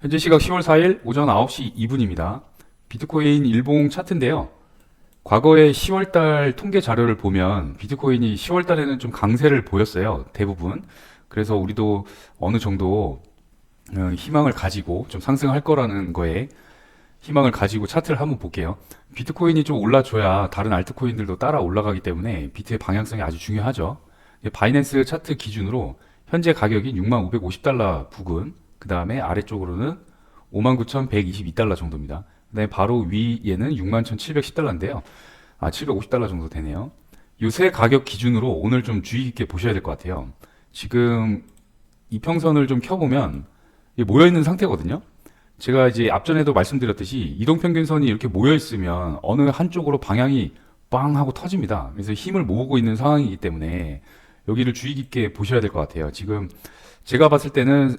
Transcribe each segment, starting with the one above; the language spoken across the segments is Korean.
현재 시각 10월 4일 오전 9시 2분입니다. 비트코인 일봉 차트인데요. 과거의 10월 달 통계 자료를 보면 비트코인이 10월 달에는 좀 강세를 보였어요. 대부분. 그래서 우리도 어느 정도 어, 희망을 가지고 좀 상승할 거라는 거에 희망을 가지고 차트를 한번 볼게요. 비트코인이 좀 올라줘야 다른 알트코인들도 따라 올라가기 때문에 비트의 방향성이 아주 중요하죠. 바이낸스 차트 기준으로 현재 가격이 6550달러 부근, 그 다음에 아래쪽으로는 59,122달러 정도입니다. 그 다음에 바로 위에는 61,710달러인데요. 아, 750달러 정도 되네요. 요세 가격 기준으로 오늘 좀 주의 깊게 보셔야 될 것 같아요. 지금 이평선을 좀 켜보면 모여있는 상태거든요. 제가 이제 앞전에도 말씀드렸듯이 이동평균선이 이렇게 모여있으면 어느 한쪽으로 방향이 빵 하고 터집니다. 그래서 힘을 모으고 있는 상황이기 때문에 여기를 주의 깊게 보셔야 될 것 같아요. 지금 제가 봤을 때는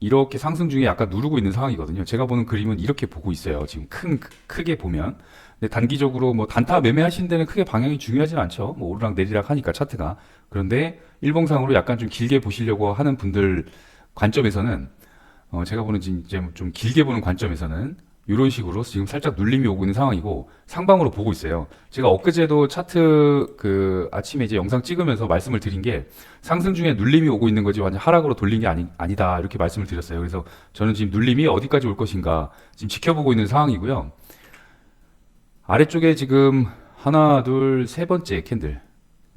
이렇게 상승 중에 약간 누르고 있는 상황이거든요. 제가 보는 그림은 이렇게 보고 있어요. 지금 큰, 크게 보면. 근데 단기적으로 뭐 단타 매매하시는 데는 크게 방향이 중요하진 않죠. 뭐 오르락 내리락 하니까 차트가. 그런데 일봉상으로 약간 좀 길게 보시려고 하는 분들 관점에서는 어, 제가 보는 지- 이제 좀 길게 보는 관점에서는 이런 식으로 지금 살짝 눌림이 오고 있는 상황이고 상방으로 보고 있어요. 제가 엊그제도 차트 그 아침에 이제 영상 찍으면서 말씀을 드린 게 상승 중에 눌림이 오고 있는 거지 완전 하락으로 돌린 게 아니, 아니다 이렇게 말씀을 드렸어요. 그래서 저는 지금 눌림이 어디까지 올 것인가 지금 지켜보고 있는 상황이고요. 아래쪽에 지금 하나, 둘, 세 번째 캔들.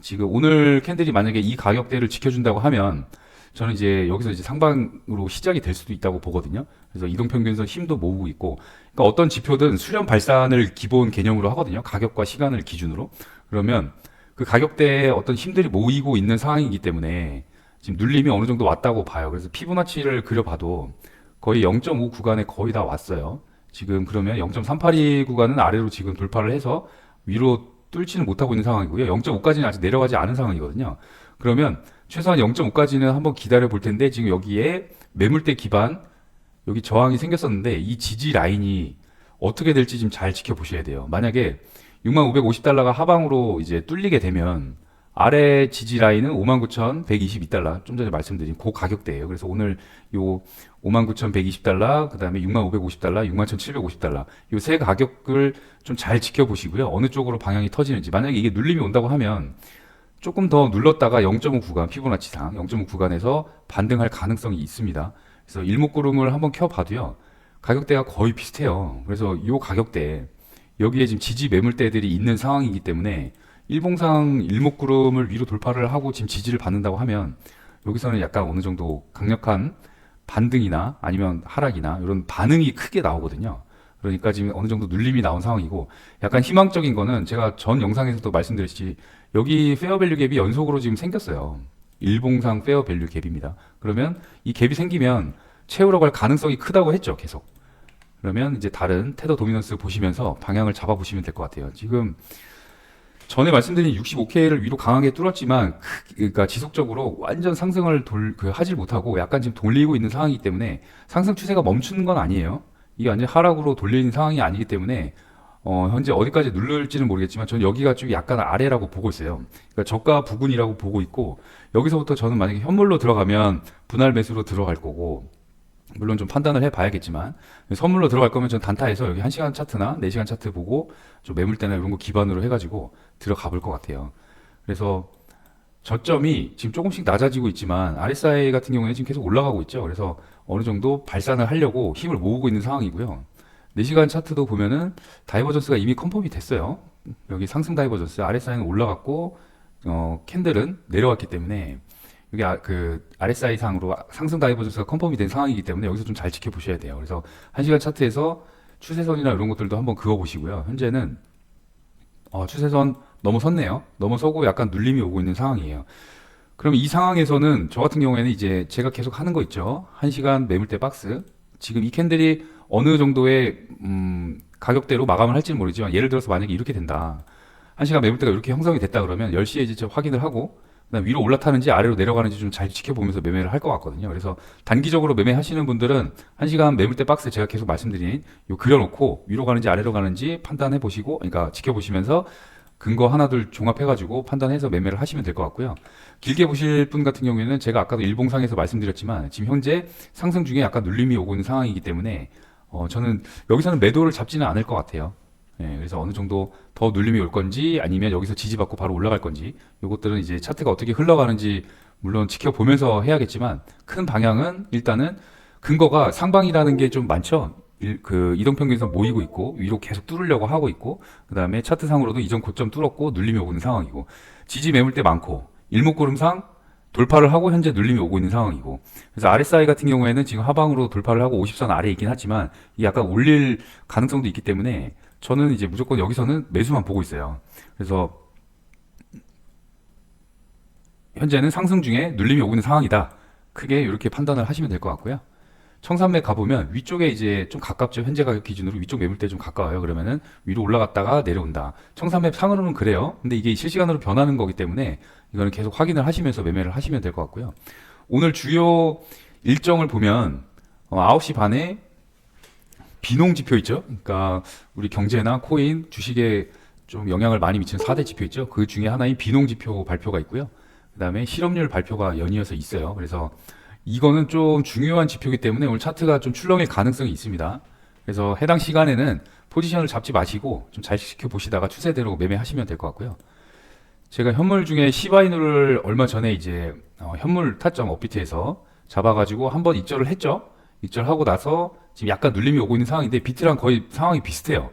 지금 오늘 캔들이 만약에 이 가격대를 지켜준다고 하면 저는 이제 여기서 이제 상방으로 시작이 될 수도 있다고 보거든요. 그래서 이동 평균선 힘도 모으고 있고, 그러니까 어떤 지표든 수렴 발산을 기본 개념으로 하거든요. 가격과 시간을 기준으로. 그러면 그 가격대에 어떤 힘들이 모이고 있는 상황이기 때문에 지금 눌림이 어느 정도 왔다고 봐요. 그래서 피부나치를 그려봐도 거의 0.5 구간에 거의 다 왔어요. 지금 그러면 0.382 구간은 아래로 지금 돌파를 해서 위로 뚫지는 못하고 있는 상황이고요. 0.5까지는 아직 내려가지 않은 상황이거든요. 그러면 최소한 0.5까지는 한번 기다려 볼 텐데 지금 여기에 매물대 기반 여기 저항이 생겼었는데 이 지지 라인이 어떻게 될지 지금 잘 지켜보셔야 돼요. 만약에 6550달러가 하방으로 이제 뚫리게 되면 아래 지지 라인은 59,122달러 좀 전에 말씀드린 그 가격대예요. 그래서 오늘 요 59,120달러, 그다음에 6,550달러, 61,750달러 요 세 가격을 좀 잘 지켜보시고요. 어느 쪽으로 방향이 터지는지 만약에 이게 눌림이 온다고 하면 조금 더 눌렀다가 0.5 구간 피보나치상 0.5 구간에서 반등할 가능성이 있습니다. 그래서 일목구름을 한번 켜봐도요. 가격대가 거의 비슷해요. 그래서 이 가격대 여기에 지금 지지 매물대들이 있는 상황이기 때문에 일봉상 일목구름을 위로 돌파를 하고 지금 지지를 받는다고 하면 여기서는 약간 어느 정도 강력한 반등이나 아니면 하락이나 이런 반응이 크게 나오거든요. 그러니까 지금 어느 정도 눌림이 나온 상황이고 약간 희망적인 거는 제가 전 영상에서도 말씀드렸듯이 여기 페어밸류 갭이 연속으로 지금 생겼어요. 일봉상 페어밸류 갭입니다. 그러면 이 갭이 생기면 채우러 갈 가능성이 크다고 했죠, 계속. 그러면 이제 다른 테더 도미넌스 보시면서 방향을 잡아 보시면 될 것 같아요. 지금 전에 말씀드린 65K를 위로 강하게 뚫었지만 크- 그러니까 지속적으로 완전 상승을 돌, 그 하질 못하고 약간 지금 돌리고 있는 상황이기 때문에 상승 추세가 멈추는 건 아니에요. 이게 완전 하락으로 돌리는 상황이 아니기 때문에 어, 현재 어디까지 누를지는 모르겠지만 저는 여기가 좀 약간 아래라고 보고 있어요. 그러니까 저가 부근이라고 보고 있고 여기서부터 저는 만약에 현물로 들어가면 분할 매수로 들어갈 거고 물론 좀 판단을 해봐야겠지만 선물로 들어갈 거면 전 단타에서 여기 1시간 차트나 4시간 차트 보고 좀 매물대나 이런 거 기반으로 해가지고 들어가 볼 것 같아요. 그래서 저점이 지금 조금씩 낮아지고 있지만 RSI 같은 경우에는 지금 계속 올라가고 있죠. 그래서 어느 정도 발산을 하려고 힘을 모으고 있는 상황이고요. 4시간 차트도 보면은 다이버전스가 이미 컨펌이 됐어요. 여기 상승 다이버전스 RSI는 올라갔고 어, 캔들은 내려왔기 때문에 여기 아, 그 RSI 상으로 상승 다이버전스가 컨펌이 된 상황이기 때문에 여기서 좀 잘 지켜보셔야 돼요. 그래서 1시간 차트에서 추세선이나 이런 것들도 한번 그어 보시고요. 현재는 어, 추세선 넘어섰네요. 넘어서고 약간 눌림이 오고 있는 상황이에요. 그럼 이 상황에서는 저 같은 경우에는 이제 제가 계속 하는 거 있죠. 1시간 매물대 박스. 지금 이 캔들이 어느 정도의 음, 가격대로 마감을 할지는 모르지만 예를 들어서 만약에 이렇게 된다. 1시간 매물대가 이렇게 형성이 됐다 그러면 10시에 이제 저 확인을 하고 그다음 위로 올라타는지 아래로 내려가는지 좀 잘 지켜보면서 매매를 할 것 같거든요. 그래서 단기적으로 매매하시는 분들은 1시간 매물대 박스 제가 계속 말씀드린 요 그려놓고 위로 가는지 아래로 가는지 판단해 보시고 그러니까 지켜보시면서 근거 하나둘 종합해가지고 판단해서 매매를 하시면 될 것 같고요. 길게 보실 분 같은 경우에는 제가 아까도 일봉상에서 말씀드렸지만 지금 현재 상승 중에 약간 눌림이 오고 있는 상황이기 때문에 어, 저는 여기서는 매도를 잡지는 않을 것 같아요. 예, 그래서 어느 정도 더 눌림이 올 건지 아니면 여기서 지지받고 바로 올라갈 건지 이것들은 이제 차트가 어떻게 흘러가는지 물론 지켜보면서 해야겠지만 큰 방향은 일단은 근거가 상방이라는 게 좀 많죠. 일- 그 이동평균선 모이고 있고 위로 계속 뚫으려고 하고 있고 그 다음에 차트상으로도 이전 고점 뚫었고 눌림이 오고 있는 상황이고 지지 매물대 많고 일목구름상 돌파를 하고 현재 눌림이 오고 있는 상황이고 그래서 RSI 같은 경우에는 지금 하방으로 돌파를 하고 50선 아래에 있긴 하지만 이게 약간 올릴 가능성도 있기 때문에 저는 이제 무조건 여기서는 매수만 보고 있어요. 그래서 현재는 상승 중에 눌림이 오고 있는 상황이다. 크게 이렇게 판단을 하시면 될 것 같고요. 청산매 가보면 위쪽에 이제 좀 가깝죠. 현재 가격 기준으로 위쪽 매물대 좀 가까워요. 그러면은 위로 올라갔다가 내려온다. 청산매 상으로는 그래요. 근데 이게 실시간으로 변하는 거기 때문에 이거는 계속 확인을 하시면서 매매를 하시면 될 것 같고요. 오늘 주요 일정을 보면 어, 9시 반에 비농 지표 있죠. 그러니까 우리 경제나 코인, 주식에 좀 영향을 많이 미치는 4대 지표 있죠. 그 중에 하나인 비농 지표 발표가 있고요. 그다음에 실업률 발표가 연이어서 있어요. 그래서 이거는 좀 중요한 지표이기 때문에 오늘 차트가 좀 출렁일 가능성이 있습니다. 그래서 해당 시간에는 포지션을 잡지 마시고 좀잘 지켜보시다가 추세대로 매매하시면 될 것 같고요. 제가 현물 중에 시바이누를 얼마 전에 이제 어, 현물 타점 업비트에서 잡아가지고 한번 입절을 했죠. 입절하고 나서 지금 약간 눌림이 오고 있는 상황인데 비트랑 거의 상황이 비슷해요.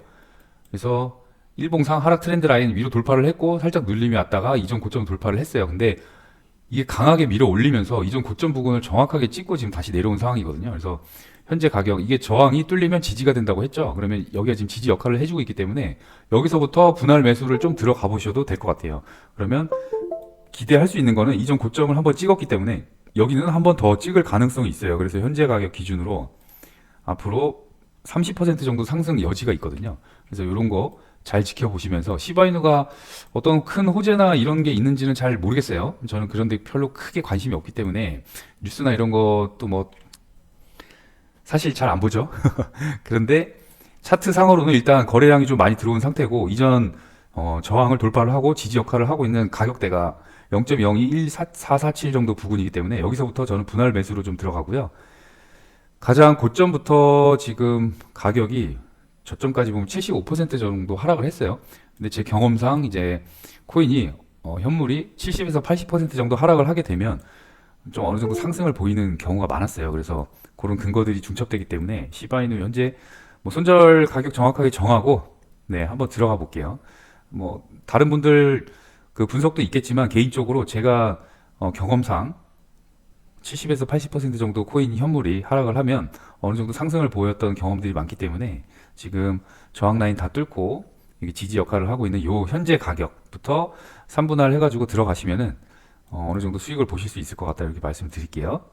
그래서 일봉상 하락 트렌드 라인 위로 돌파를 했고 살짝 눌림이 왔다가 이전 고점 돌파를 했어요. 근데 이게 강하게 밀어 올리면서 이전 고점 부근을 정확하게 찍고 지금 다시 내려온 상황이거든요. 그래서 현재 가격 이게 저항이 뚫리면 지지가 된다고 했죠. 그러면 여기가 지금 지지 역할을 해주고 있기 때문에 여기서부터 분할 매수를 좀 들어가 보셔도 될 것 같아요. 그러면 기대할 수 있는 거는 이전 고점을 한번 찍었기 때문에 여기는 한번 더 찍을 가능성이 있어요. 그래서 현재 가격 기준으로 앞으로 30% 정도 상승 여지가 있거든요. 그래서 이런 거 잘 지켜보시면서 시바이누가 어떤 큰 호재나 이런 게 있는지는 잘 모르겠어요. 저는 그런 데 별로 크게 관심이 없기 때문에 뉴스나 이런 것도 뭐 사실 잘 안 보죠. 그런데 차트 상으로는 일단 거래량이 좀 많이 들어온 상태고 이전 어, 저항을 돌파를 하고 지지 역할을 하고 있는 가격대가 0.021447 정도 부근이기 때문에 여기서부터 저는 분할 매수로 좀 들어가고요. 가장 고점부터 지금 가격이 저점까지 보면 75% 정도 하락을 했어요. 근데 제 경험상 이제 코인이 어, 현물이 70에서 80% 정도 하락을 하게 되면 좀 어느 정도 상승을 보이는 경우가 많았어요. 그래서 그런 근거들이 중첩되기 때문에 시바이누 현재 뭐 손절 가격 정확하게 정하고 네 한번 들어가 볼게요. 뭐 다른 분들 그 분석도 있겠지만 개인적으로 제가 어, 경험상 70에서 80% 정도 코인 현물이 하락을 하면 어느 정도 상승을 보였던 경험들이 많기 때문에 지금 저항 라인 다 뚫고 이게 지지 역할을 하고 있는 요 현재 가격부터 3분할 해가지고 들어가시면은 어, 어느 정도 수익을 보실 수 있을 것 같다 이렇게 말씀드릴게요.